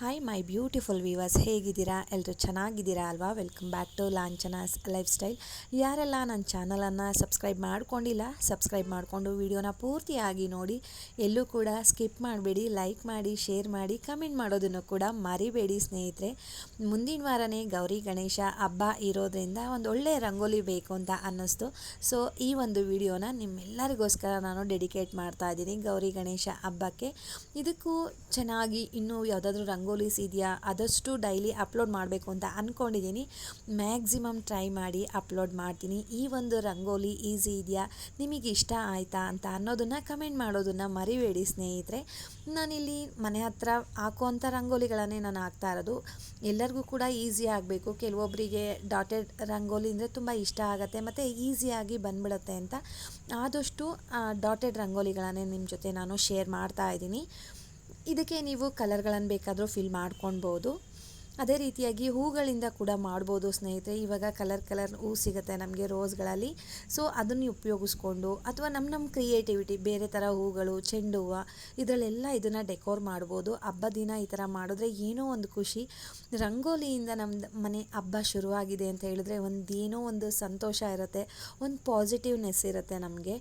Hi my beautiful viewers ಹೇಗಿದ್ದೀರಾ? ಎಲ್ಲರೂ ಚೆನ್ನಾಗಿದ್ದೀರಾ ಅಲ್ವಾ? Welcome back to Lanchana's life style ಯಾರೆಲ್ಲ ನನ್ನ ಚಾನಲನ್ನು ಸಬ್ಸ್ಕ್ರೈಬ್ ಮಾಡ್ಕೊಂಡಿಲ್ಲ ಸಬ್ಸ್ಕ್ರೈಬ್ ಮಾಡಿಕೊಂಡು ವೀಡಿಯೋನ ಪೂರ್ತಿಯಾಗಿ ನೋಡಿ, ಎಲ್ಲೂ ಕೂಡ ಸ್ಕಿಪ್ ಮಾಡಬೇಡಿ ಲೈಕ್ ಮಾಡಿ ಶೇರ್ ಮಾಡಿ ಕಮೆಂಟ್ ಮಾಡೋದನ್ನು ಕೂಡ ಮರಿಬೇಡಿ ಸ್ನೇಹಿತರೆ. ಮುಂದಿನ ವಾರನೇ ಗೌರಿ, ಗಣೇಶ ಹಬ್ಬ ಇರೋದ್ರಿಂದ ಒಂದು ಒಳ್ಳೆಯ ರಂಗೋಲಿ ಬೇಕು ಅಂತ ಅನ್ನಿಸ್ತು. ಸೊ ಈ ಒಂದು ವಿಡಿಯೋನ ನಿಮ್ಮೆಲ್ಲರಿಗೋಸ್ಕರ ನಾನು ಡೆಡಿಕೇಟ್ ಮಾಡ್ತಾ ಇದ್ದೀನಿ ಗೌರಿ, ಗಣೇಶ ಹಬ್ಬಕ್ಕೆ. ಇದಕ್ಕೂ ಚೆನ್ನಾಗಿ ಇನ್ನೂ ಯಾವುದಾದ್ರೂ ರಂಗೋಲೀಸ್ ಇದೆಯಾ ಆದಷ್ಟು ಡೈಲಿ ಅಪ್ಲೋಡ್ ಮಾಡಬೇಕು ಅಂತ ಅಂದ್ಕೊಂಡಿದ್ದೀನಿ ಮ್ಯಾಕ್ಸಿಮಮ್ ಟ್ರೈ ಮಾಡಿ ಅಪ್ಲೋಡ್ ಮಾಡ್ತೀನಿ. ಈ ಒಂದು ರಂಗೋಲಿ ಈಸಿ ಇದೆಯಾ? ನಿಮಗೆ ಇಷ್ಟ ಆಯಿತಾ ಅಂತ ಅನ್ನೋದನ್ನು ಕಮೆಂಟ್ ಮಾಡೋದನ್ನು ಮರಿಬೇಡಿ ಸ್ನೇಹಿತರೆ. ನಾನಿಲ್ಲಿ ಮನೆ ಹತ್ರ ಹಾಕುವಂಥ ರಂಗೋಲಿಗಳನ್ನೇ ನಾನು ಹಾಕ್ತಾ ಇರೋದು. ಎಲ್ಲರಿಗೂ ಕೂಡ ಈಸಿ ಆಗಬೇಕು. ಕೆಲವೊಬ್ಬರಿಗೆ ಡಾಟೆಡ್ ರಂಗೋಲಿ ಅಂದರೆ ತುಂಬ ಇಷ್ಟ ಆಗುತ್ತೆ, ಮತ್ತು ಈಸಿಯಾಗಿ ಬಂದ್ಬಿಡುತ್ತೆ ಅಂತ ಆದಷ್ಟು ಡಾಟೆಡ್ ರಂಗೋಲಿಗಳನ್ನೇ ನಿಮ್ಮ ಜೊತೆ ನಾನು ಶೇರ್ ಮಾಡ್ತಾ ಇದ್ದೀನಿ. ಇದಕ್ಕೆ ನೀವು ಕಲರ್ಗಳನ್ನು ಬೇಕಾದರೂ ಫಿಲ್ ಮಾಡ್ಕೊಳ್ಬೋದು. ಅದೇ ರೀತಿಯಾಗಿ ಹೂಗಳಿಂದ ಕೂಡ ಮಾಡ್ಬೋದು ಸ್ನೇಹಿತರೆ. ಇವಾಗ ಕಲರ್ ಕಲರ್ ಹೂ ಸಿಗುತ್ತೆ ನಮಗೆ ರೋಸ್ಗಳಲ್ಲಿ. ಸೊ ಅದನ್ನು ಉಪಯೋಗಿಸ್ಕೊಂಡು ಅಥವಾ ನಮ್ಮ ನಮ್ಮ ಕ್ರಿಯೇಟಿವಿಟಿ, ಬೇರೆ ಥರ ಹೂಗಳು ಚೆಂಡು ಹೂವು ಇದರಲ್ಲೆಲ್ಲ ಇದನ್ನು ಡೆಕೋರ್ ಮಾಡ್ಬೋದು. ಹಬ್ಬ ದಿನ ಈ ಥರ ಮಾಡಿದ್ರೆ ಏನೋ ಒಂದು ಖುಷಿ. ರಂಗೋಲಿಯಿಂದ ನಮ್ಮ ಮನೆ ಹಬ್ಬ ಶುರುವಾಗಿದೆ ಅಂತ ಹೇಳಿದ್ರೆ ಒಂದು ಏನೋ ಒಂದು ಸಂತೋಷ ಇರುತ್ತೆ, ಒಂದು ಪಾಸಿಟಿವ್ನೆಸ್ ಇರುತ್ತೆ ನಮಗೆ.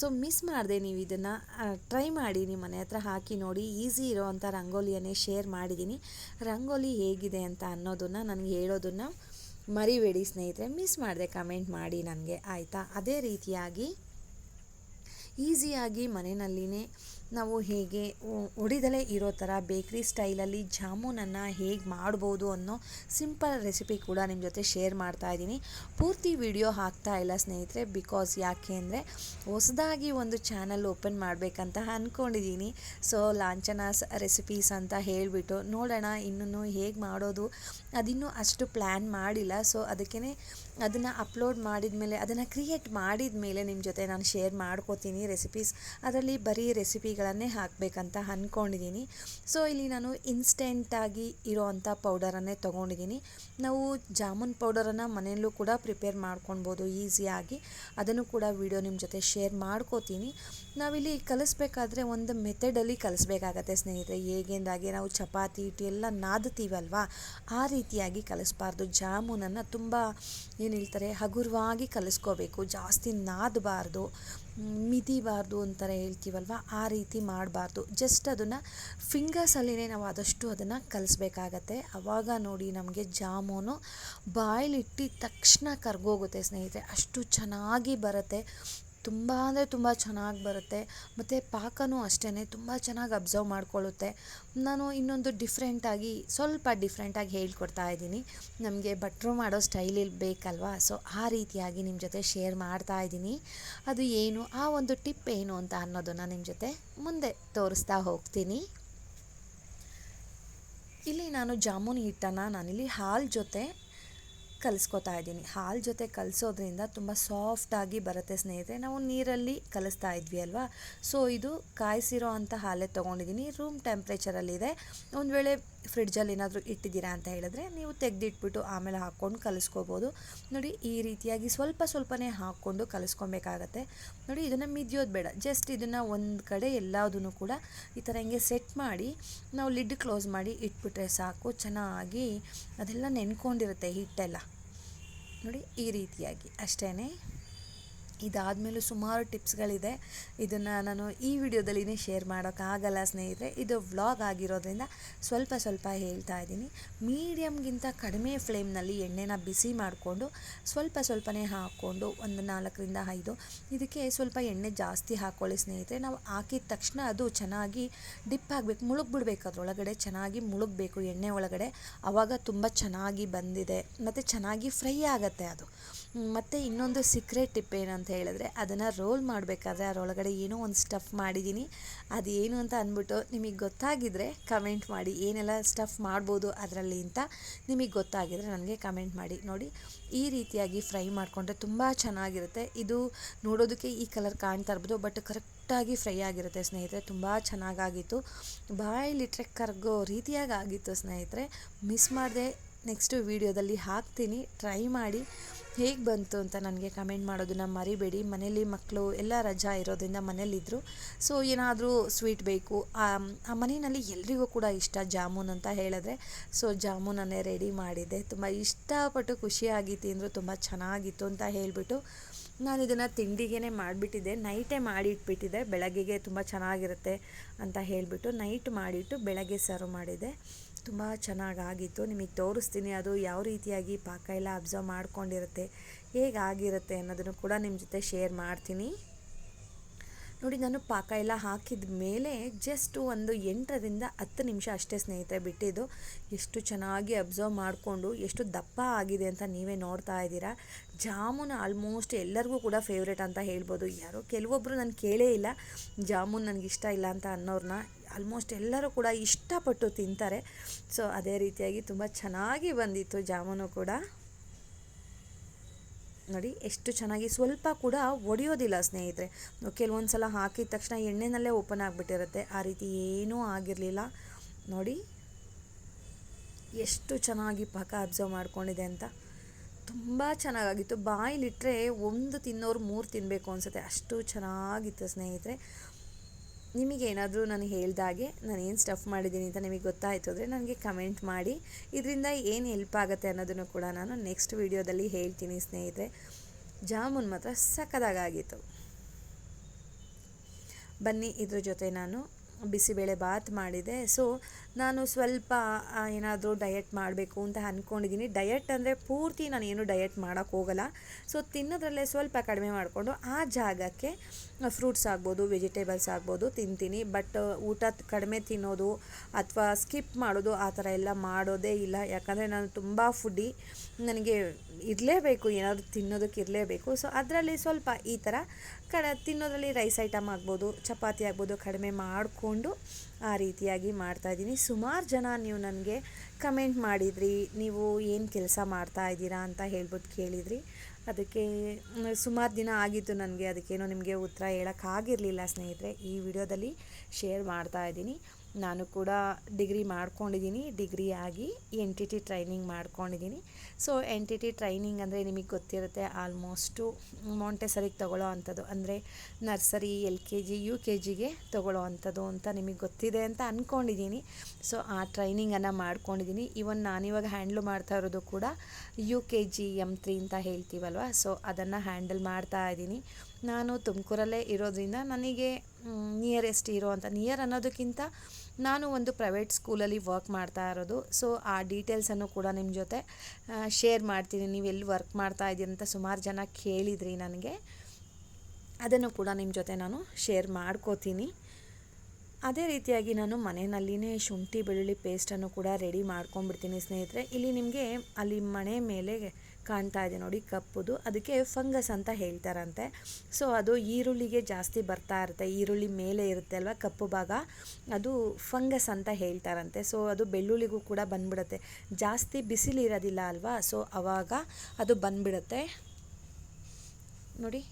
ಸೊ ಮಿಸ್ ಮಾಡಿದೆ ನೀವು ಇದನ್ನು ಟ್ರೈ ಮಾಡಿ ನಿಮ್ಮ ಮನೆ ಹತ್ರ ಹಾಕಿ ನೋಡಿ ಈಸಿ ಇರೋವಂಥ ರಂಗೋಲಿಯನ್ನೇ ಶೇರ್ ಮಾಡಿದ್ದೀನಿ ರಂಗೋಲಿ ಹೇಗಿದೆ ಅಂತ ಅನ್ನೋದನ್ನು ನನಗೆ ಹೇಳೋದನ್ನು ಮರಿಬೇಡಿ ಸ್ನೇಹಿತರೆ ಮಿಸ್ ಮಾಡಿದೆ ಕಮೆಂಟ್ ಮಾಡಿ ನನಗೆ, ಆಯಿತಾ? ಅದೇ ರೀತಿಯಾಗಿ ಈಸಿಯಾಗಿ ಮನೆಯಲ್ಲಿನೇ ನಾವು ಹೇಗೆ ಒಡಿದಲೇ ಇರೋ ಥರ ಬೇಕ್ರಿ ಸ್ಟೈಲಲ್ಲಿ ಜಾಮೂನನ್ನು ಹೇಗೆ ಮಾಡ್ಬೋದು ಅನ್ನೋ ಸಿಂಪಲ್ ರೆಸಿಪಿ ಕೂಡ ನಿಮ್ಮ ಜೊತೆ ಶೇರ್ ಮಾಡ್ತಾ ಇದ್ದೀನಿ. ಪೂರ್ತಿ ವಿಡಿಯೋ ಹಾಕ್ತಾ ಇಲ್ಲ ಸ್ನೇಹಿತರೆ, ಬಿಕಾಸ್ ಯಾಕೆ ಅಂದರೆ ಹೊಸದಾಗಿ ಒಂದು ಚಾನಲ್ ಓಪನ್ ಮಾಡಬೇಕಂತ ಅಂದ್ಕೊಂಡಿದ್ದೀನಿ ಸೊ, ಲಾಂಛನಾಸ್ ರೆಸಿಪೀಸ್ ಅಂತ ಹೇಳಿಬಿಟ್ಟು ನೋಡೋಣ ಇನ್ನೂ ಹೇಗೆ ಮಾಡೋದು, ಅದಿನ್ನೂ ಅಷ್ಟು ಪ್ಲ್ಯಾನ್ ಮಾಡಿಲ್ಲ. ಸೊ ಅದಕ್ಕೇ ಅದನ್ನು ಅಪ್ಲೋಡ್ ಮಾಡಿದ ಮೇಲೆ ಅದನ್ನು ಕ್ರಿಯೇಟ್ ಮಾಡಿದ ಮೇಲೆ ನಿಮ್ಮ ಜೊತೆ ನಾನು ಶೇರ್ ಮಾಡ್ಕೋತೀನಿ ರೆಸಿಪೀಸ್ ಅದರಲ್ಲಿ ಬರೀ ರೆಸಿಪಿಗಳನ್ನೇ ಹಾಕಬೇಕಂತ ಅಂದ್ಕೊಂಡಿದ್ದೀನಿ ಸೊ ಇಲ್ಲಿ ನಾನು ಇನ್ಸ್ಟೆಂಟಾಗಿ ಇರೋವಂಥ ಪೌಡರನ್ನೇ ತೊಗೊಂಡಿದ್ದೀನಿ ನಾವು ಜಾಮೂನ್ ಪೌಡರನ್ನು ಮನೆಯಲ್ಲೂ ಕೂಡ ಪ್ರಿಪೇರ್ ಮಾಡ್ಕೊಳ್ಬೋದು ಈಸಿಯಾಗಿ ಅದನ್ನು ಕೂಡ ವಿಡಿಯೋ ನಿಮ್ಮ ಜೊತೆ ಶೇರ್ ಮಾಡ್ಕೋತೀನಿ. ನಾವಿಲ್ಲಿ ಕಲಿಸ್ಬೇಕಾದ್ರೆ ಒಂದು ಮೆಥಡಲ್ಲಿ ಕಲಿಸ್ಬೇಕಾಗತ್ತೆ ಸ್ನೇಹಿತರೆ. ಹೇಗೆಂದಾಗಿ ನಾವು ಚಪಾತಿ ಹಿಟ್ಟು ಎಲ್ಲ ನಾದ್ತೀವಲ್ವಾ? ಆ ರೀತಿಯಾಗಿ ಕಲಿಸ್ಬಾರ್ದು. ಜಾಮೂನನ್ನು ತುಂಬ, ಏನು ಹೇಳ್ತಾರೆ, ಹಗುರವಾಗಿ ಕಲಿಸ್ಕೋಬೇಕು. ಜಾಸ್ತಿ ನಾದಬಾರ್ದು, ಮಿದಿಬಾರ್ದು ಅಂತಾರೆ ಹೇಳ್ತೀವಲ್ವ? ಆ ರೀತಿ ಮಾಡಬಾರ್ದು. ಜಸ್ಟ್ ಅದನ್ನು ಫಿಂಗರ್ಸಲ್ಲಿನೇ ನಾವು ಆದಷ್ಟು ಅದನ್ನು ಕಲಿಸ್ಬೇಕಾಗತ್ತೆ. ಆವಾಗ ನೋಡಿ ನಮಗೆ ಜಾಮೂನು ಬಾಯ್ಲಿಟ್ಟಿದ ತಕ್ಷಣ ಕರ್ಗೋಗುತ್ತೆ ಸ್ನೇಹಿತರೆ. ಅಷ್ಟು ಚೆನ್ನಾಗಿ ಬರುತ್ತೆ. ತುಂಬ ಅಂದರೆ ತುಂಬ ಚೆನ್ನಾಗಿ ಬರುತ್ತೆ. ಮತ್ತು ಪಾಕವೂ ಅಷ್ಟೇ ತುಂಬ ಚೆನ್ನಾಗಿ ಅಬ್ಸರ್ವ್ ಮಾಡ್ಕೊಳ್ಳುತ್ತೆ. ನಾನು ಇನ್ನೊಂದು ಡಿಫ್ರೆಂಟಾಗಿ, ಸ್ವಲ್ಪ ಡಿಫ್ರೆಂಟಾಗಿ ಹೇಳ್ಕೊಡ್ತಾ ಇದ್ದೀನಿ. ನಮಗೆ ಭಟ್ರು ಮಾಡೋ ಸ್ಟೈಲಲ್ಲಿ ಬೇಕಲ್ವಾ? ಸೊ, ಆ ರೀತಿಯಾಗಿ ನಿಮ್ಮ ಜೊತೆ ಶೇರ್ ಮಾಡ್ತಾ ಇದ್ದೀನಿ. ಅದು ಏನು, ಆ ಒಂದು ಟಿಪ್ ಏನು ಅಂತ ಅನ್ನೋದನ್ನು ನಿಮ್ಮ ಜೊತೆ ಮುಂದೆ ತೋರಿಸ್ತಾ ಹೋಗ್ತೀನಿ. ಇಲ್ಲಿ ನಾನು ಜಾಮೂನ್ ಹಿಟ್ಟನ್ನು ನಾನಿಲ್ಲಿ ಹಾಲು ಜೊತೆ ಕಲಿಸ್ಕೊತಾ ಇದ್ದೀನಿ. ಹಾಲು ಜೊತೆ ಕಲಿಸೋದ್ರಿಂದ ತುಂಬ ಸಾಫ್ಟಾಗಿ ಬರುತ್ತೆ ಸ್ನೇಹಿತರೆ. ನಾವು ನೀರಲ್ಲಿ ಕಲಿಸ್ತಾ ಇದ್ವಿ ಅಲ್ವಾ? ಸೊ ಇದು ಕಾಯಿಸಿರೋ ಅಂಥ ಹಾಲೇ ತೊಗೊಂಡಿದ್ದೀನಿ. ರೂಮ್ ಟೆಂಪ್ರೇಚರಲ್ಲಿದೆ ಒಂದು ವೇಳೆ ಫ್ರಿಡ್ಜಲ್ಲಿ ಏನಾದರೂ ಇಟ್ಟಿದ್ದೀರಾ ಅಂತ ಹೇಳಿದ್ರೆ ನೀವು ತೆಗೆದಿಟ್ಬಿಟ್ಟು ಆಮೇಲೆ ಹಾಕ್ಕೊಂಡು ಕಲಿಸ್ಕೋಬೋದು. ನೋಡಿ, ಈ ರೀತಿಯಾಗಿ ಸ್ವಲ್ಪ ಸ್ವಲ್ಪನೇ ಹಾಕ್ಕೊಂಡು ಕಲಿಸ್ಕೊಬೇಕಾಗತ್ತೆ. ನೋಡಿ, ಇದನ್ನು ಮಿದಿಯೋದು ಬೇಡ. ಜಸ್ಟ್ ಇದನ್ನು ಒಂದು ಕಡೆ ಎಲ್ಲದನ್ನು ಕೂಡ ಈ ಥರ ಹಿಂಗೆ ಸೆಟ್ ಮಾಡಿ, ನಾವು ಲಿಡ್ ಕ್ಲೋಸ್ ಮಾಡಿ ಇಟ್ಬಿಟ್ರೆ ಸಾಕು. ಚೆನ್ನಾಗಿ ಅದೆಲ್ಲ ನೆನ್ಕೊಂಡಿರುತ್ತೆ ಹಿಟ್ಟೆಲ್ಲ. ನೋಡಿ, ಈ ರೀತಿಯಾಗಿ. ಅಷ್ಟೇ ಇದಾದಮೇಲೂ ಸುಮಾರು ಟಿಪ್ಸ್ಗಳಿದೆ. ಇದನ್ನು ನಾನು ಈ ವಿಡಿಯೋದಲ್ಲಿನೇ ಶೇರ್ ಮಾಡೋಕ್ಕಾಗಲ್ಲ ಸ್ನೇಹಿತರೆ. ಇದು ವ್ಲಾಗ್ ಆಗಿರೋದ್ರಿಂದ ಸ್ವಲ್ಪ ಸ್ವಲ್ಪ ಹೇಳ್ತಾ ಇದ್ದೀನಿ. ಮೀಡಿಯಮ್ಗಿಂತ ಕಡಿಮೆ ಫ್ಲೇಮ್ನಲ್ಲಿ ಎಣ್ಣೆನ ಬಿಸಿ ಮಾಡಿಕೊಂಡು ಸ್ವಲ್ಪ ಸ್ವಲ್ಪನೇ ಹಾಕ್ಕೊಂಡು ಒಂದು ನಾಲ್ಕರಿಂದ ಐದು ಇದಕ್ಕೆ ಸ್ವಲ್ಪ ಎಣ್ಣೆ ಜಾಸ್ತಿ ಹಾಕ್ಕೊಳ್ಳಿ ಸ್ನೇಹಿತರೆ. ನಾವು ಹಾಕಿದ ತಕ್ಷಣ ಅದು ಚೆನ್ನಾಗಿ ಡಿಪ್ ಆಗಬೇಕು, ಮುಳುಗ್ಬಿಡ್ಬೇಕು. ಅದರೊಳಗಡೆ ಚೆನ್ನಾಗಿ ಮುಳುಗಬೇಕು ಎಣ್ಣೆ ಒಳಗಡೆ. ಆವಾಗ ತುಂಬ ಚೆನ್ನಾಗಿ ಬಂದಿದೆ. ಮತ್ತು ಚೆನ್ನಾಗಿ ಫ್ರೈ ಆಗುತ್ತೆ ಅದು. ಮತ್ತು ಇನ್ನೊಂದು ಸೀಕ್ರೆಟ್ ಟಿಪ್ ಏನಂತ ಹೇಳಿದ್ರೆ ಅದನ್ನು ರೋಲ್ ಮಾಡಬೇಕಾದ್ರೆ ಅದರೊಳಗಡೆ ಏನೋ ಒಂದು ಸ್ಟಫ್ ಮಾಡಿದ್ದೀನಿ ಏನು ಅಂತ ಅಂದ್ಬಿಟ್ಟು ನಿಮಗೆ ಗೊತ್ತಾಗಿದ್ದರೆ ಕಮೆಂಟ್ ಮಾಡಿ, ಏನೆಲ್ಲ ಸ್ಟಫ್ ಮಾಡ್ಬೋದು ಅದರಲ್ಲಿ ಅಂತ ನಿಮಗೆ ಗೊತ್ತಾಗಿದ್ರೆ ನನಗೆ ಕಮೆಂಟ್ ಮಾಡಿ. ನೋಡಿ, ಈ ರೀತಿಯಾಗಿ ಫ್ರೈ ಮಾಡಿಕೊಂಡ್ರೆ ತುಂಬ ಚೆನ್ನಾಗಿರುತ್ತೆ. ಇದು ನೋಡೋದಕ್ಕೆ ಈ ಕಲರ್ ಕಾಣ್ತಾ ಇರ್ಬೋದು ಬಟ್ ಕರೆಕ್ಟಾಗಿ ಫ್ರೈ ಆಗಿರುತ್ತೆ ಸ್ನೇಹಿತರೆ. ತುಂಬ ಚೆನ್ನಾಗಾಗಿತ್ತು. ಬಾಯಲ್ಲಿಟ್ಟರೆ ಕರ್ಗೋ ರೀತಿಯಾಗಿ ಆಗಿತ್ತು ಸ್ನೇಹಿತರೆ. ಮಿಸ್ ಮಾಡದೆ ನೆಕ್ಸ್ಟು ವೀಡಿಯೋದಲ್ಲಿ ಹಾಕ್ತೀನಿ. ಟ್ರೈ ಮಾಡಿ. ಹೇಗೆ ಬಂತು ಅಂತ ನನಗೆ ಕಮೆಂಟ್ ಮಾಡೋದನ್ನ ಮರಿಬೇಡಿ. ಮನೇಲಿ ಮಕ್ಕಳು ಎಲ್ಲ ರಜಾ ಇರೋದ್ರಿಂದ ಮನೇಲಿದ್ದರು ಸೊ, ಏನಾದರೂ ಸ್ವೀಟ್ ಬೇಕು. ಆ ಮನೆಯಲ್ಲಿ ಎಲ್ರಿಗೂ ಕೂಡ ಇಷ್ಟ ಜಾಮೂನ್ ಅಂತ ಹೇಳಿದ್ರೆ. ಸೊ, ಜಾಮೂನನ್ನೇ ರೆಡಿ ಮಾಡಿದ್ದೆ. ತುಂಬ ಇಷ್ಟಪಟ್ಟು ಖುಷಿಯಾಗಿ ತಿಂದರು ತುಂಬ ಚೆನ್ನಾಗಿತ್ತು ಅಂತ ಹೇಳಿಬಿಟ್ಟು ನಾನು ಇದನ್ನು ತಿಂಡಿಗೆ ಮಾಡಿಬಿಟ್ಟಿದ್ದೆ. ನೈಟೇ ಮಾಡಿಟ್ಬಿಟ್ಟಿದ್ದೆ. ಬೆಳಗ್ಗೆಗೆ ತುಂಬ ಚೆನ್ನಾಗಿರುತ್ತೆ ಅಂತ ಹೇಳಿಬಿಟ್ಟು ನೈಟ್ ಮಾಡಿಟ್ಟು ಬೆಳಗ್ಗೆ ಸರ್ವ್ ಮಾಡಿದೆ ತುಂಬ ಚೆನ್ನಾಗಾಗಿತ್ತು. ನಿಮಗೆ ತೋರಿಸ್ತೀನಿ ಅದು ಯಾವ ರೀತಿಯಾಗಿ ಪಾಕ ಎಲ್ಲ ಅಬ್ಸರ್ವ್ ಮಾಡ್ಕೊಂಡಿರುತ್ತೆ ಹೇಗಾಗಿರುತ್ತೆ ಅನ್ನೋದನ್ನು ಕೂಡ ನಿಮ್ಮ ಜೊತೆ ಶೇರ್ ಮಾಡ್ತೀನಿ. ನೋಡಿ, ನಾನು ಪಾಕ ಎಲ್ಲ ಹಾಕಿದ ಮೇಲೆ ಜಸ್ಟ್ ಒಂದು ಎಂಟರಿಂದ ಹತ್ತು ನಿಮಿಷ ಅಷ್ಟೇ ಸ್ನೇಹಿತರೆ ಬಿಟ್ಟಿದ್ದು. ಎಷ್ಟು ಚೆನ್ನಾಗಿ ಅಬ್ಸರ್ವ್ ಮಾಡಿಕೊಂಡು, ಎಷ್ಟು ದಪ್ಪ ಆಗಿದೆ ಅಂತ ನೀವೇ ನೋಡ್ತಾ ಇದ್ದೀರಾ. ಜಾಮೂನ್ ಆಲ್ಮೋಸ್ಟ್ ಎಲ್ಲರಿಗೂ ಕೂಡ ಫೇವ್ರೇಟ್ ಅಂತ ಹೇಳ್ಬೋದು. ಯಾರೋ ಕೆಲವೊಬ್ಬರು ನಾನು ಕೇಳೇ ಇಲ್ಲ, ಜಾಮೂನ್ ನನಗಿಷ್ಟ ಇಲ್ಲ ಅಂತ ಅನ್ನೋರನ್ನ ಆಲ್ಮೋಸ್ಟ್ ಎಲ್ಲರೂ ಕೂಡ ಇಷ್ಟಪಟ್ಟು ತಿಂತಾರೆ. ಸೊ ಅದೇ ರೀತಿಯಾಗಿ ತುಂಬ ಚೆನ್ನಾಗಿ ಬಂದಿತ್ತು ಜಾಮೂನು ಕೂಡ. ನೋಡಿ, ಎಷ್ಟು ಚೆನ್ನಾಗಿ ಸ್ವಲ್ಪ ಕೂಡ ಒಡೆಯೋದಿಲ್ಲ ಸ್ನೇಹಿತರೆ. ಕೆಲವೊಂದು ಸಲ ಹಾಕಿದ ತಕ್ಷಣ ಎಣ್ಣೆನಲ್ಲೇ ಓಪನ್ ಆಗಿಬಿಟ್ಟಿರುತ್ತೆ. ಆ ರೀತಿ ಏನೂ ಆಗಿರಲಿಲ್ಲ. ನೋಡಿ, ಎಷ್ಟು ಚೆನ್ನಾಗಿ ಪಾಕ ಅಬ್ಸರ್ವ್ ಮಾಡ್ಕೊಂಡಿದೆ ಅಂತ. ತುಂಬ ಚೆನ್ನಾಗಾಗಿತ್ತು. ಬಾಯಿಲಿಟ್ಟರೆ ಒಂದು ತಿನ್ನೋರು ಮೂರು ತಿನ್ನಬೇಕು ಅನಿಸುತ್ತೆ. ಅಷ್ಟು ಚೆನ್ನಾಗಿತ್ತು ಸ್ನೇಹಿತರೆ. ನಿಮಗೆ ಏನಾದರೂ ನಾನು ಹೇಳ್ದಾಗೆ ನಾನು ಏನು ಸ್ಟಫ್ ಮಾಡಿದ್ದೀನಿ ಅಂತ ನಿಮಗೆ ಗೊತ್ತಾಯಿತು ಅಂದರೆ ನನಗೆ ಕಮೆಂಟ್ ಮಾಡಿ. ಇದರಿಂದ ಏನು ಹೆಲ್ಪ್ ಆಗುತ್ತೆ ಅನ್ನೋದನ್ನು ಕೂಡ ನಾನು ನೆಕ್ಸ್ಟ್ ವೀಡಿಯೋದಲ್ಲಿ ಹೇಳ್ತೀನಿ ಸ್ನೇಹಿತರೆ. ಜಾಮೂನ್ ಮಾತ್ರ ಸಖದಾಗಾಗಿತ್ತು ಬನ್ನಿ ಇದ್ರ ಜೊತೆ ನಾನು ಬಿಸಿಬೇಳೆ ಬಾತ್ ಮಾಡಿದೆ. ಸೊ ನಾನು ಸ್ವಲ್ಪ ಏನಾದರೂ ಡಯಟ್ ಮಾಡಬೇಕು ಅಂತ ಅಂದ್ಕೊಂಡಿದ್ದೀನಿ ಡಯಟ್ ಅಂದರೆ ಪೂರ್ತಿ ನಾನು ಏನು ಡಯಟ್ ಮಾಡೋಕ್ಕೆ ಹೋಗಲ್ಲ. ಸೊ ತಿನ್ನೋದ್ರಲ್ಲೇ ಸ್ವಲ್ಪ ಕಡಿಮೆ ಮಾಡಿಕೊಂಡು ಆ ಜಾಗಕ್ಕೆ ಫ್ರೂಟ್ಸ್ ಆಗ್ಬೋದು ವೆಜಿಟೇಬಲ್ಸ್ ಆಗ್ಬೋದು ತಿಂತೀನಿ. ಬಟ್ ಊಟ ಕಡಿಮೆ ತಿನ್ನೋದು ಅಥವಾ ಸ್ಕಿಪ್ ಮಾಡೋದು ಆ ಥರ ಎಲ್ಲ ಮಾಡೋದೇ ಇಲ್ಲ. ಯಾಕಂದರೆ ನಾನು ತುಂಬ ಫುಡ್ಡಿ ನನಗೆ ಇರಲೇಬೇಕು, ಏನಾದರೂ ತಿನ್ನೋದಕ್ಕೆ ಇರಲೇಬೇಕು. ಸೊ ಅದರಲ್ಲಿ ಸ್ವಲ್ಪ ಈ ಥರ ಕಡ, ತಿನ್ನೋದ್ರಲ್ಲಿ ರೈಸ್ ಐಟಮ್ ಆಗ್ಬೋದು, ಚಪಾತಿ ಆಗ್ಬೋದು ಕಡಿಮೆ ಮಾಡಿಕೊಂಡು ಆ ರೀತಿಯಾಗಿ ಮಾಡ್ತಾಯಿದ್ದೀನಿ ಸುಮಾರು ಜನ ನೀವು ನನಗೆ ಕಮೆಂಟ್ ಮಾಡಿದ್ರಿ, ನೀವು ಏನು ಕೆಲಸ ಮಾಡ್ತಾ ಇದ್ದೀರಾ ಅಂತ ಹೇಳ್ಬಿಟ್ಟು ಕೇಳಿದ್ರಿ. ಅದಕ್ಕೆ ಸುಮಾರು ದಿನ ಆಗಿತ್ತು ನನಗೆ, ಅದಕ್ಕೇನೋ ನಿಮಗೆ ಉತ್ತರ ಹೇಳೋಕ್ಕಾಗಿರಲಿಲ್ಲ ಸ್ನೇಹಿತರೆ. ಈ ವಿಡಿಯೋದಲ್ಲಿ ಶೇರ್ ಮಾಡ್ತಾ ಇದ್ದೀನಿ. ನಾನು ಕೂಡ ಡಿಗ್ರಿ ಮಾಡ್ಕೊಂಡಿದ್ದೀನಿ, ಡಿಗ್ರಿ ಆಗಿ ಎನ್ ಟಿ ಟಿ ಟ್ರೈನಿಂಗ್ ಮಾಡ್ಕೊಂಡಿದ್ದೀನಿ. So N T T training ಅಂದರೆ ನಿಮಗೆ ಗೊತ್ತಿರುತ್ತೆ ಆಲ್ಮೋಸ್ಟು ಮಾಂಟೆಸರಿಗೆ ತೊಗೊಳ್ಳೋ ಅಂಥದ್ದು. ಅಂದರೆ nursery L K G U K ಜಿಗೆ ತೊಗೊಳ್ಳೋ ಅಂಥದ್ದು ಅಂತ ನಿಮಗೆ ಗೊತ್ತಿದೆ ಅಂತ ಅಂದ್ಕೊಂಡಿದ್ದೀನಿ ಸೊ ಆ ಟ್ರೈನಿಂಗನ್ನು ಮಾಡ್ಕೊಂಡಿದ್ದೀನಿ. ಇವನ್ ನಾನಿವಾಗ ಹ್ಯಾಂಡಲ್ ಮಾಡ್ತಾ ಇರೋದು ಕೂಡ U K G M three ಅಂತ ಹೇಳ್ತೀವಲ್ವ? ಸೊ ಅದನ್ನು ಹ್ಯಾಂಡಲ್ ಮಾಡ್ತಾ ಇದ್ದೀನಿ. ನಾನು ತುಮಕೂರಲ್ಲೇ ಇರೋದ್ರಿಂದ ನನಗೆ ನಿಯರೆಸ್ಟ್ ಇರೋ ಅಂತ ನಿಯರ್ ಅನ್ನೋದಕ್ಕಿಂತ ನಾನು ಒಂದು ಪ್ರೈವೇಟ್ ಸ್ಕೂಲಲ್ಲಿ ವರ್ಕ್ ಮಾಡ್ತಾ ಇರೋದು. ಸೊ ಆ ಡೀಟೇಲ್ಸನ್ನು ಕೂಡ ನಿಮ್ಮ ಜೊತೆ ಶೇರ್ ಮಾಡ್ತೀನಿ. ನೀವು ಎಲ್ಲಿ ವರ್ಕ್ ಮಾಡ್ತಾ ಇದ್ದೀರಿ ಅಂತ ಸುಮಾರು ಜನ ಕೇಳಿದ್ರಿ ನನಗೆ. ಅದನ್ನು ಕೂಡ ನಿಮ್ಮ ಜೊತೆ ನಾನು ಶೇರ್ ಮಾಡ್ಕೋತೀನಿ. ಅದೇ ರೀತಿಯಾಗಿ ನಾನು ಮನೆಯಲ್ಲಿನೇ ಶುಂಠಿ, ಬೆಳ್ಳುಳ್ಳಿ ಪೇಸ್ಟನ್ನು ಕೂಡ ರೆಡಿ ಮಾಡ್ಕೊಂಡ್ಬಿಡ್ತೀನಿ ಸ್ನೇಹಿತರೆ. ಇಲ್ಲಿ ನಿಮಗೆ ಅಲ್ಲಿ ಮನೆ ಮೇಲೆ ಕಾಣ್ತಾ ಇದೆ ನೋಡಿ, ಕಪ್ಪುದು. ಅದಕ್ಕೆ ಫಂಗಸ್ ಅಂತ ಹೇಳ್ತಾರಂತೆ. ಸೊ ಅದು ಈರುಳ್ಳಿಗೆ ಜಾಸ್ತಿ ಬರ್ತಾ ಇರುತ್ತೆ. ಈರುಳ್ಳಿ ಮೇಲೆ ಇರುತ್ತೆ ಅಲ್ವಾ, ಕಪ್ಪು ಭಾಗ? ಅದು ಫಂಗಸ್ ಅಂತ ಹೇಳ್ತಾರಂತೆ. ಸೊ ಅದು ಬೆಳ್ಳುಳ್ಳಿಗೂ ಕೂಡ ಬಂದ್ಬಿಡುತ್ತೆ. ಜಾಸ್ತಿ ಬಿಸಿಲಿರೋದಿಲ್ಲ ಅಲ್ವಾ? ಸೊ ಅವಾಗ ಅದು ಬಂದ್ಬಿಡುತ್ತೆ. ನೋಡಿ,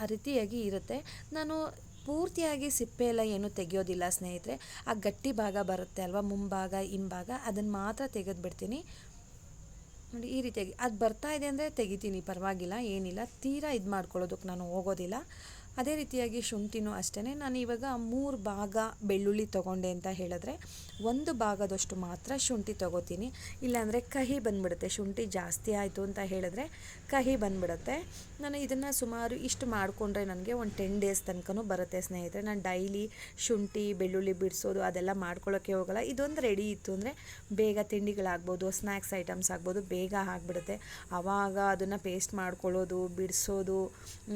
ಆ ರೀತಿಯಾಗಿ ಇರುತ್ತೆ. ನಾನು ಪೂರ್ತಿಯಾಗಿ ಸಿಪ್ಪೆ ಎಲ್ಲ ಏನೂ ತೆಗೆಯೋದಿಲ್ಲ ಸ್ನೇಹಿತರೆ. ಆ ಗಟ್ಟಿ ಭಾಗ ಬರುತ್ತೆ ಅಲ್ವಾ, ಮುಂಭಾಗ, ಹಿಂಭಾಗ? ಅದನ್ನು ಮಾತ್ರ ತೆಗೆದುಬಿಡ್ತೀನಿ. ನೋಡಿ, ಈ ರೀತಿಯಾಗಿ. ಅದು ಬರ್ತಾ ಇದೆ ಅಂದರೆ ತೆಗಿತೀನಿ, ಪರವಾಗಿಲ್ಲ, ಏನಿಲ್ಲ. ತೀರಾ ಇದು ಮಾಡ್ಕೊಳ್ಳೋದಕ್ಕೆ ನಾನು ಹೋಗೋದಿಲ್ಲ. ಅದೇ ರೀತಿಯಾಗಿ ಶುಂಠಿನೂ ಅಷ್ಟೇ ನಾನು ಇವಾಗ ಮೂರು ಭಾಗ ಬೆಳ್ಳುಳ್ಳಿ ತೊಗೊಂಡೆ ಅಂತ ಹೇಳಿದ್ರೆ ಒಂದು ಭಾಗದಷ್ಟು ಮಾತ್ರ ಶುಂಠಿ ತೊಗೋತೀನಿ. ಇಲ್ಲಾಂದರೆ ಕಹಿ ಬಂದ್ಬಿಡುತ್ತೆ. ಶುಂಠಿ ಜಾಸ್ತಿ ಆಯಿತು ಅಂತ ಹೇಳಿದ್ರೆ ಕಹಿ ಬಂದ್ಬಿಡುತ್ತೆ. ನಾನು ಇದನ್ನು ಸುಮಾರು ಇಷ್ಟು ಮಾಡಿಕೊಂಡ್ರೆ ನನಗೆ ಒಂದು ಟೆನ್ ಡೇಸ್ ತನಕನೂ ಬರುತ್ತೆ ಸ್ನೇಹಿತರೆ. ನಾನು ಡೈಲಿ ಶುಂಠಿ, ಬೆಳ್ಳುಳ್ಳಿ ಬಿಡಿಸೋದು, ಅದೆಲ್ಲ ಮಾಡ್ಕೊಳ್ಳೋಕ್ಕೆ ಹೋಗಲ್ಲ. ಇದೊಂದು ರೆಡಿ ಇತ್ತು ಅಂದರೆ ಬೇಗ ತಿಂಡಿಗಳಾಗ್ಬೋದು ಸ್ನ್ಯಾಕ್ಸ್ ಐಟಮ್ಸ್ ಆಗ್ಬೋದು, ಬೇಗ ಆಗಿಬಿಡುತ್ತೆ. ಆವಾಗ ಅದನ್ನು ಪೇಸ್ಟ್ ಮಾಡ್ಕೊಳ್ಳೋದು, ಬಿಡಿಸೋದು,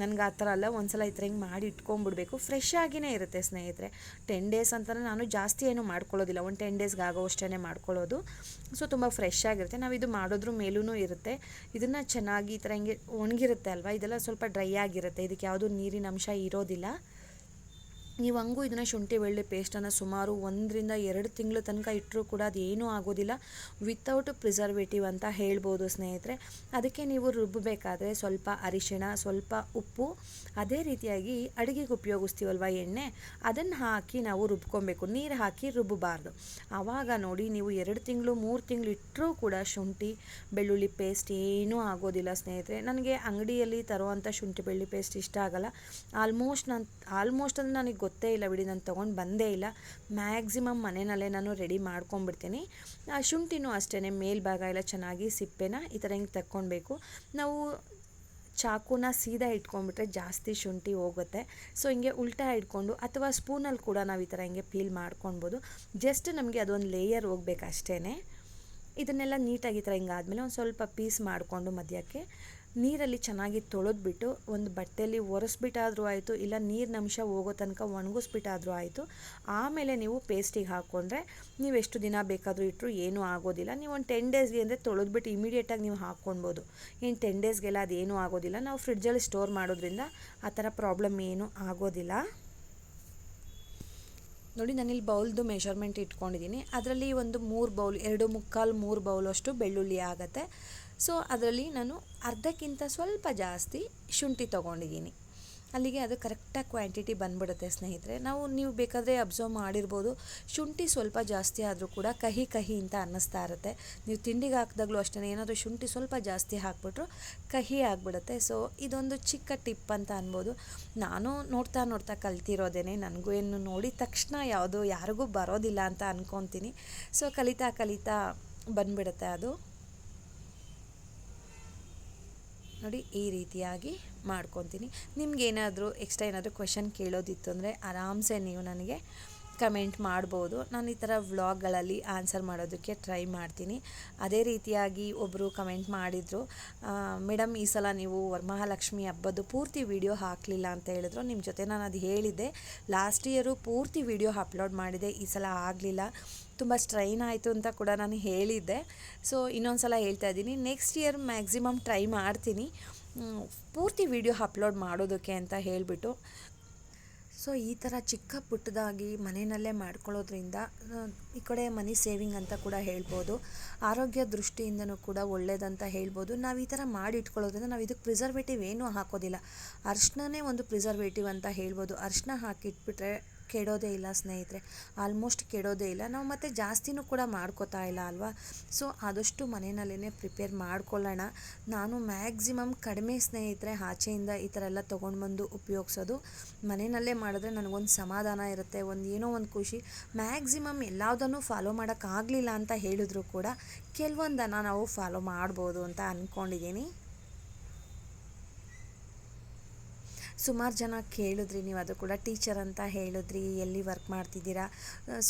ನನಗೆ ಆ ಥರ ಅಲ್ಲ. ಒಂದ್ಸಲ ಈ ಥರ ಹಿಂಗೆ ಮಾಡಿ ಇಟ್ಕೊಂಡ್ಬಿಡ್ಬೇಕು. ಫ್ರೆಶ್ ಆಗಿಯೇ ಇರುತ್ತೆ ಸ್ನೇಹಿತರೆ. ಟೆನ್ ಡೇಸ್ ಅಂತಲೇ ನಾನು ಜಾಸ್ತಿ ಏನು ಮಾಡ್ಕೊಳ್ಳೋದಿಲ್ಲ. ಒಂದು ಟೆನ್ ಡೇಸ್ಗೆ ಆಗೋ ಅಷ್ಟೇ ಮಾಡ್ಕೊಳ್ಳೋದು. ಸೊ ತುಂಬ ಫ್ರೆಶ್ ಆಗಿರುತ್ತೆ. ನಾವು ಇದು ಮಾಡೋದ್ರ ಮೇಲೂ ಇರುತ್ತೆ. ಇದನ್ನು ಚೆನ್ನಾಗಿ ಈ ಥರ ಹಿಂಗೆ ಒಣಗಿರುತ್ತೆ ಅಲ್ವಾ? ಇದೆಲ್ಲ ಸ್ವಲ್ಪ ಡ್ರೈ ಆಗಿರುತ್ತೆ. ಇದಕ್ಕೆ ಯಾವುದೂ ನೀರಿನ ಅಂಶ ಇರೋದಿಲ್ಲ. ನೀವು ಹಂಗೂ ಇದನ್ನು ಶುಂಠಿ ಬೆಳ್ಳಿ ಪೇಸ್ಟನ್ನು ಸುಮಾರು ಒಂದರಿಂದ ಎರಡು ತಿಂಗಳು ತನಕ ಇಟ್ಟರೂ ಕೂಡ ಅದೇನೂ ಆಗೋದಿಲ್ಲ. ವಿತೌಟ್ ಪ್ರಿಸರ್ವೇಟಿವ್ ಅಂತ ಹೇಳ್ಬೋದು ಸ್ನೇಹಿತರೆ. ಅದಕ್ಕೆ ನೀವು ರುಬ್ಬಬೇಕಾದ್ರೆ ಸ್ವಲ್ಪ ಅರಿಶಿಣ, ಸ್ವಲ್ಪ ಉಪ್ಪು, ಅದೇ ರೀತಿಯಾಗಿ ಅಡುಗೆಗೆ ಉಪಯೋಗಿಸ್ತೀವಲ್ವ ಎಣ್ಣೆ? ಅದನ್ನು ಹಾಕಿ ನಾವು ರುಬ್ಕೊಬೇಕು. ನೀರು ಹಾಕಿ ರುಬ್ಬಬಾರ್ದು. ಆವಾಗ ನೋಡಿ ನೀವು ಎರಡು ತಿಂಗಳು, ಮೂರು ತಿಂಗಳು ಇಟ್ಟರೂ ಕೂಡ ಶುಂಠಿ, ಬೆಳ್ಳುಳ್ಳಿ ಪೇಸ್ಟ್ ಏನೂ ಆಗೋದಿಲ್ಲ ಸ್ನೇಹಿತರೆ. ನನಗೆ ಅಂಗಡಿಯಲ್ಲಿ ತರುವಂಥ ಶುಂಠಿ, ಬೆಳ್ಳುಳ್ಳಿ ಪೇಸ್ಟ್ ಇಷ್ಟ ಆಗಲ್ಲ. ಆಲ್ಮೋಸ್ಟ್ ನಾನು ಆಲ್ಮೋಸ್ಟ್ ಅಂದರೆ ನನಗೆ ಗೊತ್ತೇ ಇಲ್ಲ ಬಿಡಿ, ನಾನು ತೊಗೊಂಡು ಬಂದೇ ಇಲ್ಲ. ಮ್ಯಾಕ್ಸಿಮಮ್ ಮನೆಯಲ್ಲೇ ನಾನು ರೆಡಿ ಮಾಡ್ಕೊಂಬಿಡ್ತೀನಿ ಆ ಶುಂಠಿನೂ ಅಷ್ಟೇ ಮೇಲ್ಭಾಗ ಎಲ್ಲ ಚೆನ್ನಾಗಿ ಸಿಪ್ಪೆನ ಈ ಥರ ಹಿಂಗೆ ತಕ್ಕೊಳ್ಬೇಕು ನಾವು ಚಾಕುನ ಸೀದಾ ಇಟ್ಕೊಂಡ್ಬಿಟ್ರೆ ಜಾಸ್ತಿ ಶುಂಠಿ ಹೋಗುತ್ತೆ. ಸೊ ಹಿಂಗೆ ಉಲ್ಟಾ ಇಟ್ಕೊಂಡು ಅಥವಾ ಸ್ಪೂನಲ್ಲಿ ಕೂಡ ನಾವು ಈ ಥರ ಹಿಂಗೆ ಪೀಲ್ ಮಾಡ್ಕೊಳ್ಬೋದು ಜಸ್ಟ್ ನಮಗೆ ಅದೊಂದು ಲೇಯರ್ ಹೋಗ್ಬೇಕು ಅಷ್ಟೇ ಇದನ್ನೆಲ್ಲ ನೀಟಾಗಿ ಈ ಥರ ಹಿಂಗಾದಮೇಲೆ ಒಂದು ಸ್ವಲ್ಪ ಪೀಸ್ ಮಾಡಿಕೊಂಡು ಮಧ್ಯಕ್ಕೆ ನೀರಲ್ಲಿ ಚೆನ್ನಾಗಿ ತೊಳೆದ್ಬಿಟ್ಟು ಒಂದು ಬಟ್ಟೆಯಲ್ಲಿ ಒರೆಸ್ಬಿಟ್ಟಾದರೂ ಆಯಿತು, ಇಲ್ಲ ನೀರಿನ ಅಂಶ ಹೋಗೋ ತನಕ ಒಣಗಿಸ್ಬಿಟ್ಟಾದರೂ ಆಯಿತು, ಆಮೇಲೆ ನೀವು ಪೇಸ್ಟಿಗೆ ಹಾಕ್ಕೊಂಡ್ರೆ ನೀವು ಎಷ್ಟು ದಿನ ಬೇಕಾದರೂ ಇಟ್ಟರು ಏನೂ ಆಗೋದಿಲ್ಲ. ನೀವು ಒಂದು ಟೆನ್ ಡೇಸ್ಗೆ ಅಂದರೆ ತೊಳೆದ್ಬಿಟ್ಟು ಇಮಿಡಿಯೇಟಾಗಿ ನೀವು ಹಾಕ್ಕೊಳ್ಬೋದು ಇನ್ನು ಟೆನ್ ಡೇಸ್ಗೆಲ್ಲ ಅದೇನೂ ಆಗೋದಿಲ್ಲ. ನಾವು ಫ್ರಿಡ್ಜಲ್ಲಿ ಸ್ಟೋರ್ ಮಾಡೋದ್ರಿಂದ ಆ ಥರ ಪ್ರಾಬ್ಲಮ್ ಏನೂ ಆಗೋದಿಲ್ಲ. ನೋಡಿ ನಾನಿಲ್ಲಿ ಬೌಲ್ದು ಮೆಷರ್ಮೆಂಟ್ ಇಟ್ಕೊಂಡಿದ್ದೀನಿ. ಅದರಲ್ಲಿ ಒಂದು ಮೂರು ಬೌಲ್, ಎರಡು ಮುಕ್ಕಾಲು ಮೂರು ಬೌಲಷ್ಟು ಬೆಳ್ಳುಳ್ಳಿ ಆಗುತ್ತೆ. ಸೊ ಅದರಲ್ಲಿ ನಾನು ಅರ್ಧಕ್ಕಿಂತ ಸ್ವಲ್ಪ ಜಾಸ್ತಿ ಶುಂಠಿ ತೊಗೊಂಡಿದ್ದೀನಿ. ಅಲ್ಲಿಗೆ ಅದು ಕರೆಕ್ಟಾಗಿ ಕ್ವಾಂಟಿಟಿ ಬಂದ್ಬಿಡುತ್ತೆ ಸ್ನೇಹಿತರೆ. ನಾವು ನೀವು ಬೇಕಾದರೆ ಅಬ್ಸರ್ವ್ ಮಾಡಿರ್ಬೋದು. ಶುಂಠಿ ಸ್ವಲ್ಪ ಜಾಸ್ತಿ ಆದರೂ ಕೂಡ ಕಹಿ ಕಹಿ ಅಂತ ಅನ್ನಿಸ್ತಾ ಇರುತ್ತೆ. ನೀವು ತಿಂಡಿಗೆ ಹಾಕಿದಾಗಲೂ ಅಷ್ಟೇ ಏನಾದರೂ ಶುಂಠಿ ಸ್ವಲ್ಪ ಜಾಸ್ತಿ ಹಾಕ್ಬಿಟ್ರು ಕಹಿ ಆಗಿಬಿಡುತ್ತೆ. ಸೊ ಇದೊಂದು ಚಿಕ್ಕ ಟಿಪ್ ಅಂತ ಅನ್ಬೋದು. ನಾನು ನೋಡ್ತಾ ನೋಡ್ತಾ ಕಲ್ತಿರೋದೇನೆ, ನನಗೂ ಏನು ನೋಡಿದ ತಕ್ಷಣ ಯಾವುದು ಯಾರಿಗೂ ಬರೋದಿಲ್ಲ ಅಂತ ಅಂದ್ಕೊತೀನಿ ಸೊ ಕಲಿತಾ ಕಲಿತಾ ಬಂದ್ಬಿಡುತ್ತೆ ಅದು. ನೋಡಿ, ಈ ರೀತಿಯಾಗಿ ಮಾಡ್ಕೊತೀನಿ. ನಿಮ್ಗೇನಾದರೂ ಎಕ್ಸ್ಟ್ರಾ ಏನಾದರೂ ಕ್ವೆಶನ್ ಕೇಳೋದಿತ್ತು ಅಂದರೆ ಆರಾಮ್ಸೆ ನೀವು ನನಗೆ ಕಮೆಂಟ್ ಮಾಡ್ಬೋದು. ನಾನು ಈ ಥರ ವ್ಲಾಗ್ಗಳಲ್ಲಿ ಆನ್ಸರ್ ಮಾಡೋದಕ್ಕೆ ಟ್ರೈ ಮಾಡ್ತೀನಿ. ಅದೇ ರೀತಿಯಾಗಿ ಒಬ್ಬರು ಕಮೆಂಟ್ ಮಾಡಿದರು ಮೇಡಮ್ ಈ ಸಲ ನೀವು ವರಮಹಾಲಕ್ಷ್ಮಿ ಹಬ್ಬದ್ದು ಪೂರ್ತಿ ವಿಡಿಯೋ ಹಾಕಲಿಲ್ಲ ಅಂತ ಹೇಳಿದ್ರು. ನಿಮ್ಮ ಜೊತೆ ನಾನು ಅದು ಹೇಳಿದ್ದೆ. ಲಾಸ್ಟ್ ಇಯರು ಪೂರ್ತಿ ವಿಡಿಯೋ ಅಪ್ಲೋಡ್ ಮಾಡಿದೆ. ಈ ಸಲ ಆಗಲಿಲ್ಲ. ತುಂಬ ಸ್ಟ್ರೈನ್ ಆಯಿತು ಅಂತ ಕೂಡ ನಾನು ಹೇಳಿದ್ದೆ. ಸೊ ಇನ್ನೊಂದು ಸಲ ಹೇಳ್ತಾ ಇದ್ದೀನಿ. ನೆಕ್ಸ್ಟ್ ಇಯರ್ ಮ್ಯಾಕ್ಸಿಮಮ್ ಟ್ರೈ ಮಾಡ್ತೀನಿ. ಪೂರ್ತಿ ವಿಡಿಯೋ ಅಪ್ಲೋಡ್ ಮಾಡೋದಕ್ಕೆ ಅಂತ ಹೇಳಿಬಿಟ್ಟು. ಸೊ ಈ ಥರ ಚಿಕ್ಕ ಪುಟ್ಟದಾಗಿ ಮನೆಯಲ್ಲೇ ಮಾಡ್ಕೊಳ್ಳೋದ್ರಿಂದ ಈ ಕಡೆ ಮನಿ ಸೇವಿಂಗ್ ಅಂತ ಕೂಡ ಹೇಳ್ಬೋದು. ಆರೋಗ್ಯ ದೃಷ್ಟಿಯಿಂದನೂ ಕೂಡ ಒಳ್ಳೇದಂತ ಹೇಳ್ಬೋದು. ನಾವು ಈ ಥರ ಮಾಡಿ ಇಟ್ಕೊಳ್ಳೋದ್ರಿಂದ ನಾವು ಇದಕ್ಕೆ ಪ್ರಿಸರ್ವೇಟಿವ್ ಏನೂ ಹಾಕೋದಿಲ್ಲ. ಅರ್ಶಿನೇ ಒಂದು ಪ್ರಿಸರ್ವೇಟಿವ್ ಅಂತ ಹೇಳ್ಬೋದು. ಅರ್ಶಿನ ಹಾಕಿಟ್ಬಿಟ್ರೆ ಕೆಡೋದೇ ಇಲ್ಲ ಸ್ನೇಹಿತರೆ ಆಲ್ಮೋಸ್ಟ್ ಕೆಡೋದೇ ಇಲ್ಲ. ನಾವು ಮತ್ತೆ ಜಾಸ್ತಿನೂ ಕೂಡ ಮಾಡ್ಕೋತಾ ಇಲ್ಲ ಅಲ್ವಾ? ಸೊ ಆದಷ್ಟು ಮನೆಯಲ್ಲೇ ಪ್ರಿಪೇರ್ ಮಾಡ್ಕೊಳ್ಳೋಣ. ನಾನು ಮ್ಯಾಕ್ಸಿಮಮ್ ಕಡಿಮೆ ಸ್ನೇಹಿತರೆ, ಆಚೆಯಿಂದ ಈ ಥರ ಎಲ್ಲ ತೊಗೊಂಡು ಬಂದು ಉಪಯೋಗಿಸೋದು. ಮನೆಯಲ್ಲೇ ಮಾಡಿದ್ರೆ ನನಗೊಂದು ಸಮಾಧಾನ ಇರುತ್ತೆ, ಒಂದು ಏನೋ ಒಂದು ಖುಷಿ. ಮ್ಯಾಕ್ಸಿಮಮ್ ಎಲ್ಲದನ್ನು ಫಾಲೋ ಮಾಡೋಕ್ಕಾಗಲಿಲ್ಲ ಅಂತ ಹೇಳಿದ್ರು ಕೂಡ, ಕೆಲವೊಂದನ್ನು ನಾವು ಫಾಲೋ ಮಾಡ್ಬೋದು ಅಂತ ಅಂದ್ಕೊಂಡಿದ್ದೀನಿ ಸುಮಾರು ಜನ ಕೇಳಿದ್ರಿ, ನೀವು ಅದು ಕೂಡ ಟೀಚರ್ ಅಂತ ಹೇಳಿದ್ರಿ, ಎಲ್ಲಿ ವರ್ಕ್ ಮಾಡ್ತಿದ್ದೀರಾ?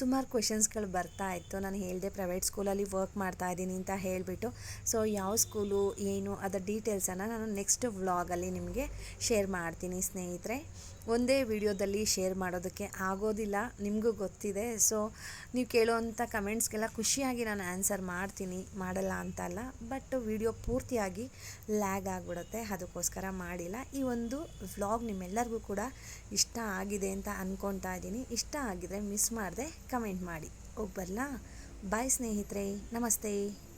ಸುಮಾರು ಕ್ವೆಶನ್ಸ್ಗಳು ಬರ್ತಾ ಇತ್ತು. ನಾನು ಹೇಳಿದೆ ಪ್ರೈವೇಟ್ ಸ್ಕೂಲಲ್ಲಿ ವರ್ಕ್ ಮಾಡ್ತಾ ಇದ್ದೀನಿ ಅಂತ ಹೇಳಿಬಿಟ್ಟು. ಸೊ ಯಾವ ಸ್ಕೂಲು ಏನು ಅದರ ಡೀಟೇಲ್ಸನ್ನು ನಾನು ನೆಕ್ಸ್ಟ್ ವ್ಲಾಗಲ್ಲಿ ನಿಮಗೆ ಶೇರ್ ಮಾಡ್ತೀನಿ ಸ್ನೇಹಿತರೆ. ಒಂದೇ ವಿಡಿಯೋದಲ್ಲಿ ಶೇರ್ ಮಾಡೋದಕ್ಕೆ ಆಗೋದಿಲ್ಲ, ನಿಮಗೂ ಗೊತ್ತಿದೆ. ಸೊ ನೀವು ಕೇಳುವಂಥ ಕಮೆಂಟ್ಸ್ಗೆಲ್ಲ ಖುಷಿಯಾಗಿ ನಾನು ಆನ್ಸರ್ ಮಾಡ್ತೀನಿ, ಮಾಡಲ್ಲ ಅಂತಲ್ಲ. ಬಟ್ ವಿಡಿಯೋ ಪೂರ್ತಿಯಾಗಿ ಲ್ಯಾಗ್ ಆಗಿಬಿಡುತ್ತೆ, ಅದಕ್ಕೋಸ್ಕರ ಮಾಡಿಲ್ಲ. ಈ ಒಂದು ವ್ಲಾಗ್ ನಿಮ್ಮೆಲ್ಲರಿಗೂ ಕೂಡ ಇಷ್ಟ ಆಗಿದೆ ಅಂತ ಅಂದ್ಕೊತಾ ಇದ್ದೀನಿ. ಇಷ್ಟ ಆಗಿದ್ರೆ ಮಿಸ್ ಮಾಡದೆ ಕಮೆಂಟ್ ಮಾಡಿ. ಹೋಗ್ಬರ್ಲಾ ಬಾಯ್ ಸ್ನೇಹಿತರೆ. ನಮಸ್ತೆ.